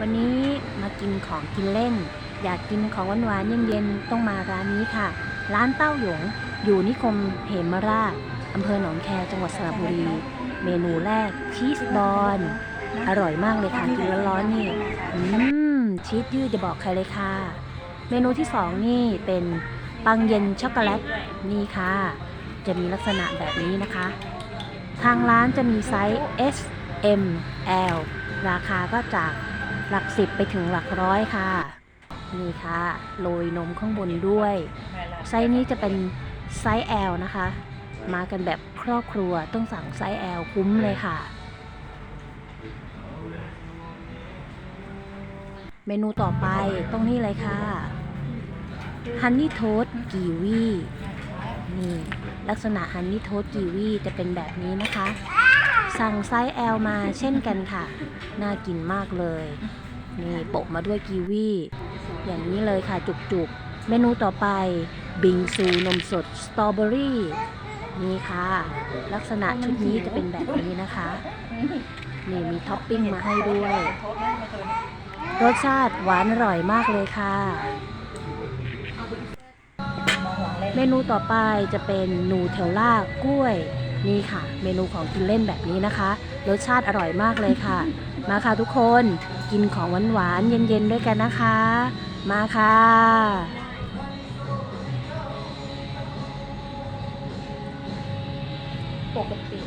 วันนี้มากินของกินเล่น อยากกินของหวานๆเย็นๆต้องมาร้านนี้ค่ะ ร้านเต้าหยง อยู่นิคมเหมราชอำเภอหนองแคจังหวัดสระบุรี เมนูแรกชีสบอลอร่อยมากเลยค่ะกินร้อนๆนี่อืมชีสยืดจะบอกใครเลยค่ะ เมนูที่สองนี่เป็นปังเย็นช็อกโกแลตนี่ค่ะ จะมีลักษณะแบบนี้นะคะ ทางร้านจะมีไซส์ S M L ราคาก็จาก หลักสิบไปถึงหลักร้อยค่ะ นี่ค่ะโรยนมข้างบนด้วย ไซส์นี้จะเป็นไซส์ L นะคะ มากันแบบครอบครัวต้องสั่งไซส์ L คุ้มเลยค่ะ เมนูต่อไปต้องนี่เลยค่ะฮันนี่โทสกีวีนี่ลักษณะฮันนี่โทสกีวีจะเป็นแบบนี้นะคะ สั่งไซส์ L มาเช่นกันค่ะ น่ากินมากเลย นี่โปะมาด้วยกีวีอย่างนี้เลยค่ะจุกๆ เมนูต่อไป บิงซูนมสดสตรอเบอรี่นี่ค่ะ ลักษณะชุดนี้จะเป็นแบบนี้นะคะ นี่มีท็อปปิ้งมาให้ด้วย รสชาติหวานอร่อยมากเลยค่ะ เมนูต่อไปจะเป็นนูเทลล่ากล้วย นี่ค่ะ เมนูของกินเล่นแบบนี้นะคะ รสชาติอร่อยมากเลยค่ะ มาค่ะทุกคนกินของหวานๆเย็นๆด้วยกันนะคะ มาค่ะปกติ